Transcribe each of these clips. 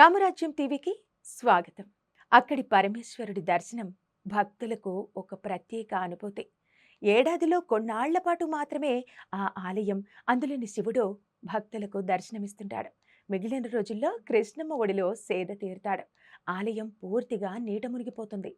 రామరాజ్యం టీవీకి స్వాగతం. అక్కడి పరమేశ్వరుడి దర్శనం భక్తులకు ఒక ప్రత్యేక అనుభూతి. ఏడాదిలో కొన్నాళ్ళ పాటు మాత్రమే ఆ ఆలయం అందులోని శివుడు భక్తులకు దర్శనమిస్తుంటాడు. మిగిలిన రోజుల్లో కృష్ణమ్మ ఒడిలో సేద తీరుతాడు. ఆలయం పూర్తిగా నీట మునిగిపోతుంది.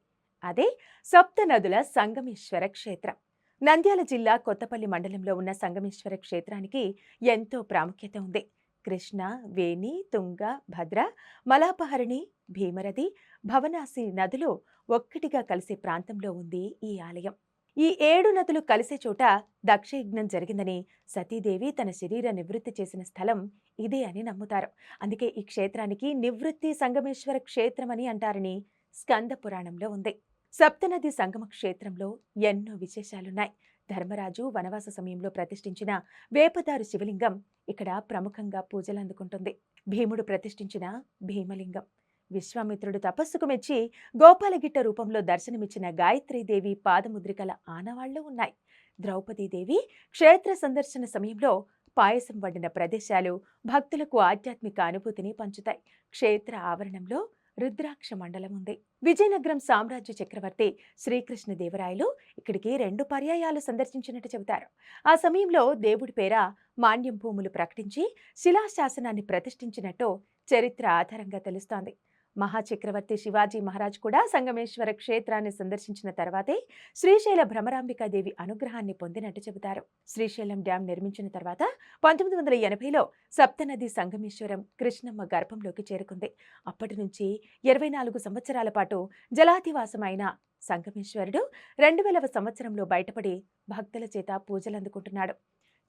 అదే సప్త నదుల సంగమేశ్వర క్షేత్రం. నంద్యాల జిల్లా కొత్తపల్లి మండలంలో ఉన్న సంగమేశ్వర క్షేత్రానికి ఎంతో ప్రాముఖ్యత ఉంది. కృష్ణ వేణి తుంగ భద్ర మలాపహరణి భీమరథి భవనాసి నదులు ఒక్కటిగా కలిసే ప్రాంతంలో ఉంది ఈ ఆలయం. ఈ ఏడు నదులు కలిసే చోట దక్షయజ్ఞం జరిగిందని సతీదేవి తన శరీర నివృత్తి చేసిన స్థలం ఇదే అని నమ్ముతారు. అందుకే ఈ క్షేత్రానికి నివృత్తి సంగమేశ్వర క్షేత్రమని అంటారని స్కంద పురాణంలో ఉంది. సప్తనది సంగమ క్షేత్రంలో ఎన్నో విశేషాలున్నాయి. ధర్మరాజు వనవాస సమయంలో ప్రతిష్ఠించిన వేపదారు శివలింగం ఇక్కడ ప్రముఖంగా పూజలు అందుకుంటుంది. భీముడు ప్రతిష్ఠించిన భీమలింగం. విశ్వామిత్రుడు తపస్సుకు మెచ్చి గోపాలగిట్ట రూపంలో దర్శనమిచ్చిన గాయత్రీదేవి పాదముద్రికల ఆనవాళ్ళు ఉన్నాయి. ద్రౌపదీదేవి క్షేత్ర సందర్శన సమయంలో పాయసం వండిన ప్రదేశాలు భక్తులకు ఆధ్యాత్మిక అనుభూతిని పంచుతాయి. క్షేత్ర ఆవరణంలో రుద్రాక్ష మండలం ఉంది. విజయనగరం సామ్రాజ్య చక్రవర్తి శ్రీకృష్ణదేవరాయలు ఇక్కడికి రెండు పర్యాయాలు సందర్శించినట్టు చెబుతారు. ఆ సమయంలో దేవుడి పేర మాన్యం భూములు ప్రకటించి శిలాశాసనాన్ని ప్రతిష్ఠించినట్టు చరిత్ర ఆధారంగా తెలుస్తోంది. మహాచక్రవర్తి శివాజీ మహారాజ్ కూడా సంగమేశ్వర క్షేత్రాన్ని సందర్శించిన తర్వాతే శ్రీశైల భ్రమరాంబికాదేవి అనుగ్రహాన్ని పొందినట్టు చెబుతారు. శ్రీశైలం డ్యాం నిర్మించిన తర్వాత పంతొమ్మిది వందల ఎనభైలో సప్తనది సంగమేశ్వరం కృష్ణమ్మ గర్భంలోకి చేరుకుంది. అప్పటి నుంచి ఇరవై నాలుగు సంవత్సరాల పాటు జలాధివాసమైన సంగమేశ్వరుడు రెండు వేలవ సంవత్సరంలో బయటపడి భక్తుల చేత పూజలు అందుకుంటున్నాడు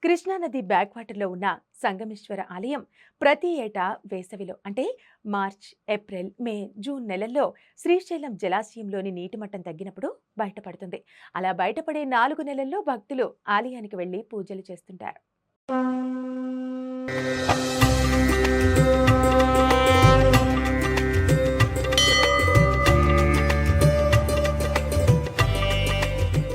కృష్ణానది బ్యాక్వాటర్లో ఉన్న సంగమేశ్వర ఆలయం ప్రతి ఏటా వేసవిలో అంటే మార్చ్ ఏప్రిల్ మే జూన్ నెలల్లో శ్రీశైలం జలాశయంలోని నీటి మట్టం తగ్గినప్పుడు బయటపడుతుంది. అలా బయటపడే నాలుగు నెలల్లో భక్తులు ఆలయానికి వెళ్ళి పూజలు చేస్తుంటారు.